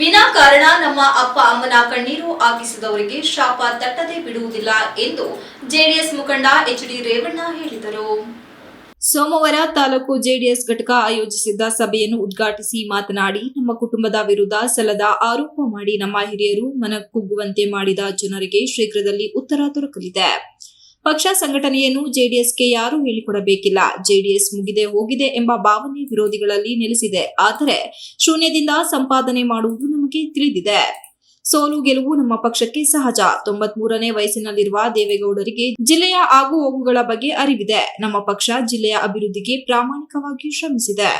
ವಿನಾಕಾರಣ ನಮ್ಮ ಅಪ್ಪ ಅಮ್ಮನ ಕಣ್ಣೀರು ಹಾಕಿಸಿದವರಿಗೆ ಶಾಪ ತಟ್ಟದೆ ಬಿಡುವುದಿಲ್ಲ ಎಂದು ಜೆಡಿಎಸ್ ಮುಖಂಡ ಎಚ್ ಡಿ ರೇವಣ್ಣ ಹೇಳಿದರು. ಸೋಮವಾರ ತಾಲೂಕು ಜೆಡಿಎಸ್ ಘಟಕ ಆಯೋಜಿಸಿದ್ದ ಸಭೆಯನ್ನು ಉದ್ಘಾಟಿಸಿ ಮಾತನಾಡಿ, ನಮ್ಮ ಕುಟುಂಬದ ವಿರುದ್ಧ ಸಲ್ಲದ ಆರೋಪ ಮಾಡಿ ನಮ್ಮ ಹಿರಿಯರು ಮನಕುಗ್ಗುವಂತೆ ಮಾಡಿದ ಜನರಿಗೆ ಶೀಘ್ರದಲ್ಲಿ ಉತ್ತರ ದೊರಕಲಿದೆ. ಪಕ್ಷ ಸಂಘಟನೆಯನ್ನು ಜೆಡಿಎಸ್ಗೆ ಯಾರೂ ಹೇಳಿಕೊಡಬೇಕಿಲ್ಲ. ಜೆಡಿಎಸ್ ಮುಗಿದೆ ಹೋಗಿದೆ ಎಂಬ ಭಾವನೆ ವಿರೋಧಿಗಳಲ್ಲಿ ನೆಲೆಸಿದೆ. ಆದರೆ ಶೂನ್ಯದಿಂದ ಸಂಪಾದನೆ ಮಾಡುವುದು ನಮಗೆ ತಿಳಿದಿದೆ. ಸೋಲು ಗೆಲುವು ನಮ್ಮ ಪಕ್ಷಕ್ಕೆ ಸಹಜ. ತೊಂಬತ್ ಮೂರನೇ ವಯಸ್ಸಿನಲ್ಲಿರುವ ದೇವೇಗೌಡರಿಗೆ ಜಿಲ್ಲೆಯ ಆಗು ಹೋಗುಗಳ ಬಗ್ಗೆ ಅರಿವಿದೆ. ನಮ್ಮ ಪಕ್ಷ ಜಿಲ್ಲೆಯ ಅಭಿವೃದ್ಧಿಗೆ ಪ್ರಾಮಾಣಿಕವಾಗಿ ಶ್ರಮಿಸಿದೆ.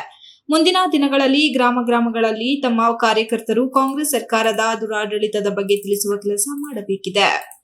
ಮುಂದಿನ ದಿನಗಳಲ್ಲಿ ಗ್ರಾಮ ಗ್ರಾಮಗಳಲ್ಲಿ ತಮ್ಮ ಕಾರ್ಯಕರ್ತರು ಕಾಂಗ್ರೆಸ್ ಸರ್ಕಾರದ ದುರಾಡಳಿತದ ಬಗ್ಗೆ ತಿಳಿಸುವ ಕೆಲಸ ಮಾಡಬೇಕಿದೆ.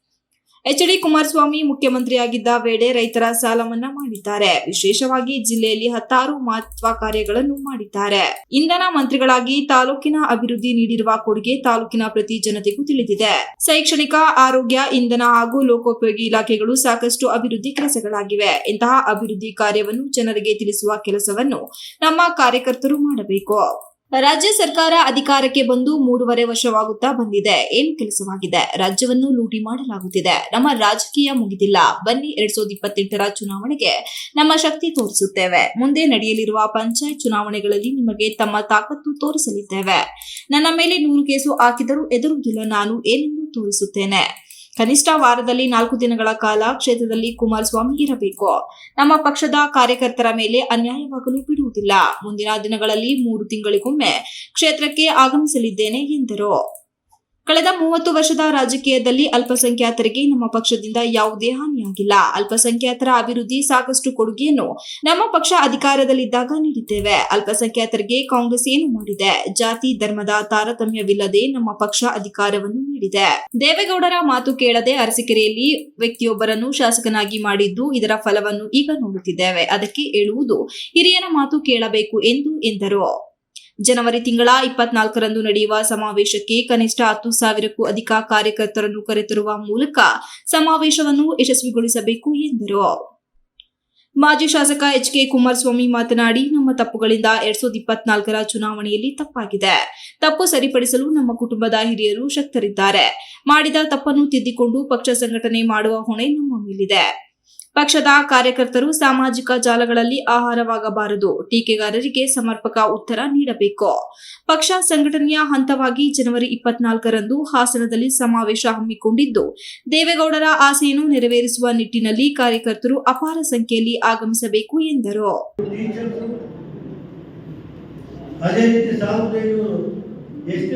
ಎಚ್ ಡಿ ಕುಮಾರಸ್ವಾಮಿ ಮುಖ್ಯಮಂತ್ರಿಯಾಗಿದ್ದ ವೇಳೆ ರೈತರ ಸಾಲ ಮನ್ನಾ ಮಾಡಿದ್ದಾರೆ. ವಿಶೇಷವಾಗಿ ಜಿಲ್ಲೆಯಲ್ಲಿ ಹತ್ತಾರು ಮಹತ್ವ ಕಾರ್ಯಗಳನ್ನು ಮಾಡಿದ್ದಾರೆ. ಇಂಧನ ಮಂತ್ರಿಗಳಾಗಿ ತಾಲೂಕಿನ ಅಭಿವೃದ್ಧಿ ನೀಡಿರುವ ಕೊಡುಗೆ ತಾಲೂಕಿನ ಪ್ರತಿ ಜನತೆಗೂ ತಿಳಿದಿದೆ. ಶೈಕ್ಷಣಿಕ, ಆರೋಗ್ಯ, ಇಂಧನ ಹಾಗೂ ಲೋಕೋಪಯೋಗಿ ಇಲಾಖೆಗಳು ಸಾಕಷ್ಟು ಅಭಿವೃದ್ಧಿ ಕೆಲಸಗಳಾಗಿವೆ. ಇಂತಹ ಅಭಿವೃದ್ಧಿ ಕಾರ್ಯವನ್ನು ಜನರಿಗೆ ತಿಳಿಸುವ ಕೆಲಸವನ್ನು ನಮ್ಮ ಕಾರ್ಯಕರ್ತರು ಮಾಡಬೇಕು. ರಾಜ್ಯ ಸರ್ಕಾರ ಅಧಿಕಾರಕ್ಕೆ ಬಂದು ಮೂರುವರೆ ವರ್ಷವಾಗುತ್ತಾ ಬಂದಿದೆ. ಏನು ಕೆಲಸವಾಗಿದೆ? ರಾಜ್ಯವನ್ನು ಲೂಟಿ ಮಾಡಲಾಗುತ್ತಿದೆ. ನಮ್ಮ ರಾಜಕೀಯ ಮುಗಿದಿಲ್ಲ. ಬನ್ನಿ ಎರಡ್ ಸಾವಿರದ ಇಪ್ಪತ್ತೆಂಟರ ಚುನಾವಣೆಗೆ ನಮ್ಮ ಶಕ್ತಿ ತೋರಿಸುತ್ತೇವೆ. ಮುಂದೆ ನಡೆಯಲಿರುವ ಪಂಚಾಯತ್ ಚುನಾವಣೆಗಳಲ್ಲಿ ನಿಮಗೆ ತಮ್ಮ ತಾಕತ್ತು ತೋರಿಸಲಿದ್ದೇವೆ. ನನ್ನ ಮೇಲೆ ನೂರು ಕೇಸು ಹಾಕಿದರೂ ಎದುರುವುದಿಲ್ಲ ನಾನು ಏನೆಂದು ತೋರಿಸುತ್ತೇನೆ? ಕನಿಷ್ಠ ವಾರದಲ್ಲಿ ನಾಲ್ಕು ದಿನಗಳ ಕಾಲ ಕ್ಷೇತ್ರದಲ್ಲಿ ಕುಮಾರಸ್ವಾಮಿ ಇರಬೇಕು. ನಮ್ಮ ಪಕ್ಷದ ಕಾರ್ಯಕರ್ತರ ಮೇಲೆ ಅನ್ಯಾಯವಾಗಲು ಬಿಡುವುದಿಲ್ಲ. ಮುಂದಿನ ದಿನಗಳಲ್ಲಿ ಮೂರು ತಿಂಗಳಿಗೊಮ್ಮೆ ಕ್ಷೇತ್ರಕ್ಕೆ ಆಗಮಿಸಲಿದ್ದೇನೆ ಎಂದರು. ಕಳೆದ ಮೂವತ್ತು ವರ್ಷದ ರಾಜಕೀಯದಲ್ಲಿ ಅಲ್ಪಸಂಖ್ಯಾತರಿಗೆ ನಮ್ಮ ಪಕ್ಷದಿಂದ ಯಾವುದೇ ಹಾನಿಯಾಗಿಲ್ಲ. ಅಲ್ಪಸಂಖ್ಯಾತರ ಅಭಿವೃದ್ಧಿ ಸಾಕಷ್ಟು ಕೊಡುಗೆಯನ್ನು ನಮ್ಮ ಪಕ್ಷ ಅಧಿಕಾರದಲ್ಲಿದ್ದಾಗ ನೀಡಿದ್ದೇವೆ. ಅಲ್ಪಸಂಖ್ಯಾತರಿಗೆ ಕಾಂಗ್ರೆಸ್ ಏನು ಮಾಡಿದೆ? ಜಾತಿ, ಧರ್ಮದ ತಾರತಮ್ಯವಿಲ್ಲದೆ ನಮ್ಮ ಪಕ್ಷ ಅಧಿಕಾರವನ್ನು ನೀಡಿದೆ. ದೇವೇಗೌಡರ ಮಾತು ಕೇಳದೆ ಅರಸಿಕೆರೆಯಲ್ಲಿ ವ್ಯಕ್ತಿಯೊಬ್ಬರನ್ನು ಶಾಸಕನಾಗಿ ಮಾಡಿದ್ದು ಇದರ ಫಲವನ್ನು ಈಗ ನೋಡುತ್ತಿದ್ದೇವೆ. ಅದಕ್ಕೆ ಹೇಳುವುದು ಹಿರಿಯರ ಮಾತು ಕೇಳಬೇಕು ಎಂದು ಎಂದರು. ಜನವರಿ ತಿಂಗಳ ಇಪ್ಪತ್ನಾಲ್ಕರಂದು ನಡೆಯುವ ಸಮಾವೇಶಕ್ಕೆ ಕನಿಷ್ಠ ಹತ್ತು ಸಾವಿರಕ್ಕೂ ಅಧಿಕ ಕಾರ್ಯಕರ್ತರನ್ನು ಕರೆತರುವ ಮೂಲಕ ಸಮಾವೇಶವನ್ನು ಯಶಸ್ವಿಗೊಳಿಸಬೇಕು ಎಂದರು. ಮಾಜಿ ಶಾಸಕ ಎಚ್ ಕೆ ಕುಮಾರಸ್ವಾಮಿ ಮಾತನಾಡಿ, ನಮ್ಮ ತಪ್ಪುಗಳಿಂದ ಎರಡ್ ಸಾವಿರದ ಇಪ್ಪತ್ನಾಲ್ಕರ ಚುನಾವಣೆಯಲ್ಲಿ ತಪ್ಪಾಗಿದೆ. ತಪ್ಪು ಸರಿಪಡಿಸಲು ನಮ್ಮ ಕುಟುಂಬದ ಹಿರಿಯರು ಶಕ್ತರಿದ್ದಾರೆ. ಮಾಡಿದ ತಪ್ಪನ್ನು ತಿದ್ದಿಕೊಂಡು ಪಕ್ಷ ಸಂಘಟನೆ ಮಾಡುವ ಹೊಣೆ ನಮ್ಮ ಮೇಲಿದೆ. ಪಕ್ಷದ ಕಾರ್ಯಕರ್ತರು ಸಾಮಾಜಿಕ ಜಾಲಗಳಲ್ಲಿ ಆಹಾರವಾಗಬಾರದು. ಟೀಕೆಗಾರರಿಗೆ ಸಮರ್ಪಕ ಉತ್ತರ ನೀಡಬೇಕು. ಪಕ್ಷ ಸಂಘಟನೆಯ ಹಂತವಾಗಿ ಜನವರಿ ಇಪ್ಪತ್ನಾಲ್ಕರಂದು ಹಾಸನದಲ್ಲಿ ಸಮಾವೇಶ ಹಮ್ಮಿಕೊಂಡಿದ್ದು, ದೇವೇಗೌಡರ ಆಸೆಯನ್ನು ನೆರವೇರಿಸುವ ನಿಟ್ಟಿನಲ್ಲಿ ಕಾರ್ಯಕರ್ತರು ಅಪಾರ ಸಂಖ್ಯೆಯಲ್ಲಿ ಆಗಮಿಸಬೇಕು ಎಂದರು. ಅದೇ ರೀತಿ ಎಷ್ಟು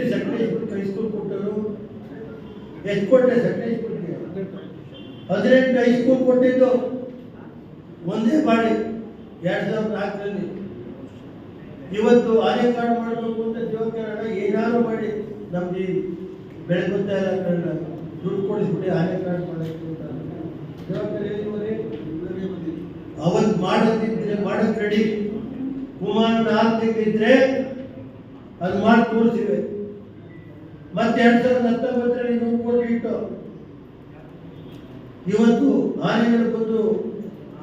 ಹದಿನೆಂಟು ಹೈಸ್ಕೂಲ್ ಕೊಟ್ಟಿದ್ದು. ಒಂದೇ ಮಾಡಿ ಎರಡು ಸಾವಿರದ ನಾಲ್ಕರಲ್ಲಿ. ಇವತ್ತು ಆನೆ ಕಾರ್ಡ್ ಮಾಡಬೇಕು ಅಂತ ಜೀವಕರಣ ಏನಾದ್ರು ಮಾಡಿ ನಮ್ಗೆ ಬೆಳಗುತ್ತಾ ಇಲ್ಲ ದುಡ್ಡು ಕೊಡಿಸ್ಬಿಟ್ಟು ಆನೆ ಕಾರ್ಡ್ ಮಾಡಬೇಕು ಅಂತ? ಅವತ್ತು ಮಾಡೋದಿದ್ರೆ, ಮಾಡೋದು ರೆಡಿ ಕುಮಾರ್ ನಾಲ್ಕು ತಿಂಗಳಿದ್ರೆ ಅದು ಮಾಡಿ ತೋರಿಸಿವೆ. ಮತ್ತೆ ಎರಡು ಸಾವಿರದ ಹತ್ತೊಂಬತ್ತರಲ್ಲಿ ನೂರು ಕೋಟಿ ಇಟ್ಟು ಇವತ್ತು ಆನೆಗಳು ಬಂದು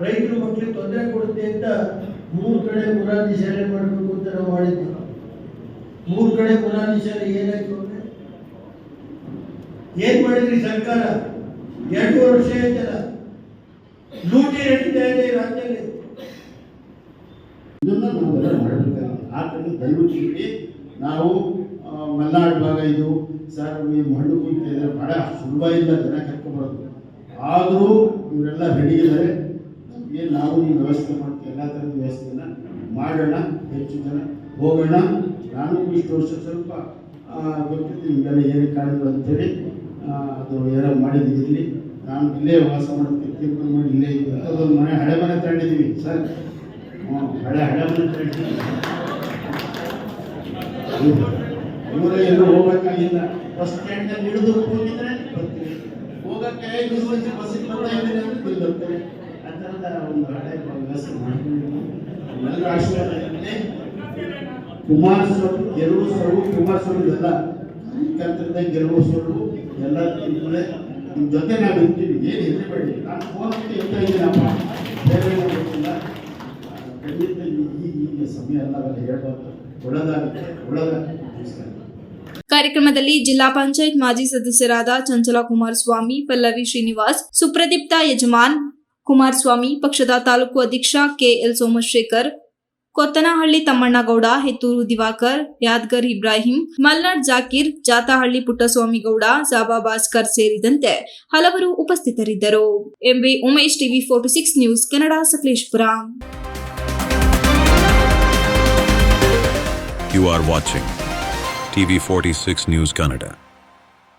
ರೈತರ ಮಕ್ಕಳಿಗೆ ತೊಂದರೆ ಕೊಡುತ್ತೆ ಅಂತ ಮೂರು ಕಡೆ ಮುರಾದಿ ಶಾಲೆ ಮಾಡಬೇಕು ಅಂತ ನಾವು ಮಾಡಿದ್ವಿ. ಮೂರು ಕಡೆ ಮುರಾದಿ ಶಾಲೆ ಏನಾಯ್ತು ಅಂದ್ರೆ ಏನ್ ಮಾಡಿದ್ರಿ ಸರ್ಕಾರ? ಎರಡು ವರ್ಷ ಆಯ್ತಲ್ಲ? ಲೂಟಿ ನಡೀತಾ ಇದೆ ರಾಜ್ಯದಲ್ಲಿ. ಇದನ್ನ ನಾವೆಲ್ಲ ಆ ಕಡೆ ದಯವಿಟ್ಟು ಹೇಳಿ ನಾವು ಮಲ್ನಾಡು ಭಾಗ ಇದು, ಸರ್ ಮಣ್ಣು ಕುಂತ ಇದ್ರೆ ಬಹಳ ಸುಲಭ ಇಲ್ಲ ಜನ ಕರ್ಕೊಂಬರೋದು. ಆದರೂ ಇವರೆಲ್ಲ ರೆಡಿ ಇದ್ದಾರೆ ನಮಗೆ ನಾವು ಈ ವ್ಯವಸ್ಥೆ ಮಾಡ್ತೀವಿ, ಎಲ್ಲ ಥರದ ವ್ಯವಸ್ಥೆನ ಮಾಡೋಣ, ಹೆಚ್ಚು ಜನ ಹೋಗೋಣ. ನಾನು ಇಷ್ಟು ವರ್ಷ ಸ್ವಲ್ಪ ಗೊತ್ತಿತ್ತು ನಿಮಗೆಲ್ಲ ಏನಕ್ಕೆ ಕಾಡಿದ್ರು ಅಂತೇಳಿ ಅದು ಏನೋ ಮಾಡಿದ್ದೀರಲಿ ನಾನು ಇಲ್ಲೇ ವಾಸ ಮಾಡ್ತೀನಿ ತೀರ್ಮಾನ ಮಾಡಿ ಇಲ್ಲೇ ಅದೊಂದು ಮನೆ, ಹಳೆ ಮನೆ ತಗೊಂಡಿದ್ದೀವಿ, ಸರ್. ಹಳೆ ಹಳೆ ಮನೆ ತಗೊಂಡಿದ್ದೀವಿ. ಇವರೇ ಎಲ್ಲೂ ಹೋಗಬೇಕಾಗಿಲ್ಲ ಬಸ್ ಸ್ಟ್ಯಾಂಡಲ್ಲಿ ಹಿಡಿದು ಹೋಗಿದ್ರೆ ಬರ್ತೀವಿ. ಹೋಗಕ್ಕೆ ಐದು ವರ್ಷ ಬಸ್ಸಿಗೆ ಇದ್ದೀನಿ ಥರದ ಒಂದು ಹಳೆ ವ್ಯವಸ್ಥೆ ಮಾಡ್ಕೊಂಡಿದ್ದೀವಿ ಎಲ್ಲರ ಆಶೀರ್ವಾದ ಇರಲಿ. ಕುಮಾರಸ್ವಾಮಿ ಗೆಲುವು ಸೊಲ್ಲು ಕುಮಾರಸ್ವಾಮಿ ಎಲ್ಲ ಕಾರ್ಯಕರ್ತರಿಂದ ಗೆಲುವು ಸೊಲ್ಲು ಎಲ್ಲ ತಿಳ್ಕೊಳ್ಳೆ ನಿಮ್ಮ ಜೊತೆ ನಾವು ಇರ್ತೀವಿ ಏನು ಹೆದರಬೇಡಿ ನಾನು ಫೋನ್ ಮಾಡಿ ಇದ್ದೀನಪ್ಪ ಬೇರೆ ಆ, ಖಂಡಿತ ಈ- ಈ ಈಗ ಸಮಯ ಎಲ್ಲ ಹೇಳ್ಬಾರ್ದು. ಒಳ್ಳೆದಾಗುತ್ತೆ. ಒಳ್ಳೆದ ನಮಸ್ಕಾರ. ಕಾರ್ಯಕ್ರಮದಲ್ಲಿ ಜಿಲ್ಲಾ ಪಂಚಾಯತ್ ಮಾಜಿ ಸದಸ್ಯರಾದ ಚಂಚಲ ಕುಮಾರಸ್ವಾಮಿ, ಪಲ್ಲವಿ ಶ್ರೀನಿವಾಸ್, ಸುಪ್ರದೀಪ್ತ ಯಜಮಾನ್ ಕುಮಾರಸ್ವಾಮಿ, ಪಕ್ಷದ ತಾಲೂಕು ಅಧ್ಯಕ್ಷ ಕೆಎಲ್ ಸೋಮಶೇಖರ್, ಕೊತ್ತನಹಳ್ಳಿ ತಮ್ಮಣ್ಣಗೌಡ, ಹೆತ್ತೂರು ದಿವಾಕರ್, ಯಾದ್ಗರ್ ಇಬ್ರಾಹಿಂ, ಮಲ್ನಾಡ್ ಜಾಕೀರ್, ಜಾತಹಳ್ಳಿ ಪುಟ್ಟಸ್ವಾಮಿಗೌಡ ಜಾಬಾ ಭಾಸ್ಕರ್ ಸೇರಿದಂತೆ ಹಲವರು ಉಪಸ್ಥಿತರಿದ್ದರು. MB Umesh TV forty six news Kannada Sakleshpur. You are TV 46 News Canada.